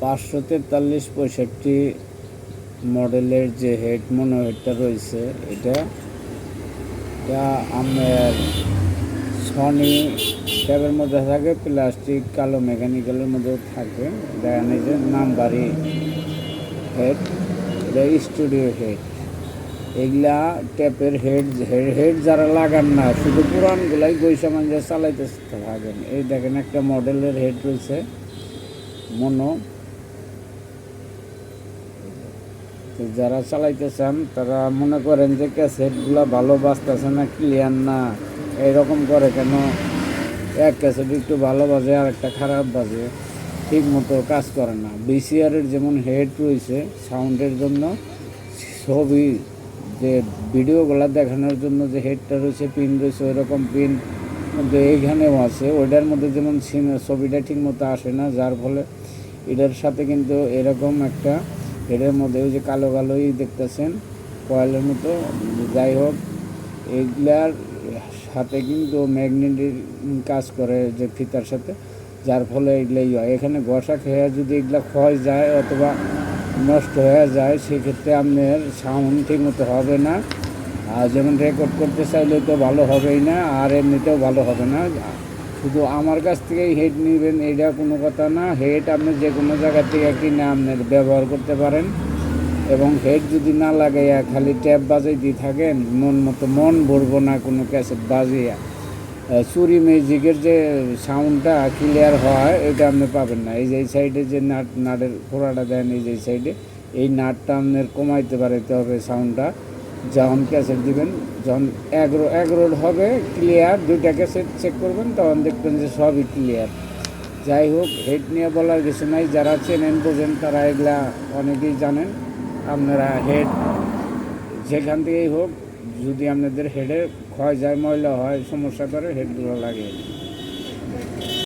পাঁচশো তেতাল্লিশ পঁয়ষট্টি মডেলের যে হেড মনো হেডটা রয়েছে, এটা এটা আমার সনি ট্যাবের মধ্যে থাকে প্লাস্টিক কালো মেকানিক্যালের মধ্যে থাকে। দেখেন এই যে নাম্বারি হেড এটা স্টুডিও হেড এগুলা ট্যাপের হেড হেড যারা লাগান না, শুধু পুরানগুলাই গৈসা মাঞ্জা চালাইতে থাকেন। এই দেখেন একটা মডেলের হেড রয়েছে, মনো। যারা চালাইতে চান, তারা মনে করেন যে ক্যাসেটগুলো ভালো বাজতেছে না, ক্লিয়ার না। এইরকম করে কেন? এক ক্যাসেট একটু ভালো বাজে আর একটা খারাপ বাজে। ঠিক মতো কাজ করে না। বিসিআরের যেমন হেড রয়েছে সাউন্ডের জন্য, ছবি যে ভিডিওগুলো দেখানোর জন্য যে হেডটা রয়েছে পিন রয়েছে ওই রকম পিন কিন্তু এইখানেও আছে। ওইটার মধ্যে যেমন ছবিটা ঠিক মতো আসে না, যার ফলে এটার সাথে কিন্তু এরকম একটা হেডের মধ্যে ওই যে কালো কালোই দেখতেছেন, কয়েলের মতো। যাই হোক এগুলার সাথে কিন্তু ম্যাগনেটিক কাজ করে যে ফিতার সাথে, যার ফলে এগুলাই হয়। এখানে ঘষা খেয়ে যদি এগুলা ক্ষয় যায় অথবা নষ্ট হয়ে যায়, সেক্ষেত্রে আপনার সাউন্ড ঠিক মতো হবে না। আর যেমন রেকর্ড করতে চাইলে তো ভালো হবেই না, আর এমনিতেও ভালো হবে না। শুধু আমার কাছ থেকেই হেড নেবেন, এটা কোনো কথা না। হেড আপনি যে কোনো জায়গা থেকে কিনে আপনার ব্যবহার করতে পারেন। এবং হেড যদি না লাগাইয়া খালি ট্যাপ বাজাই দিয়ে থাকেন, মন মতো মন ভরবো না কোনো ক্যাসেট বাজিয়া। চুরি মিউজিকের যে সাউন্ডটা ক্লিয়ার হয়, এটা আপনি পাবেন না। এই যে এই সাইডে যে নাট, নাটের ফোড়াটা দেন, এই যে সাইডে এই নাটটা আপনার কমাইতে পারাইতে হবে সাউন্ডটা যখন ক্যাসেট দিবেন, যখন এগারো এগারো হবে ক্লিয়ার দুইটা ক্যাসেট চেক করবেন, তখন দেখবেন যে সবই ক্লিয়ার যাই হোক হেড নিয়ে বলার কিছু নাই। যারা চেনেন, বোঝেন, তারা এগুলা অনেকেই জানেন। আপনারা হেড যেখান থেকেই হোক, যদি আপনাদের হেডে ক্ষয় যায় ময়লা হয় সমস্যা করে হেডগুলো দিন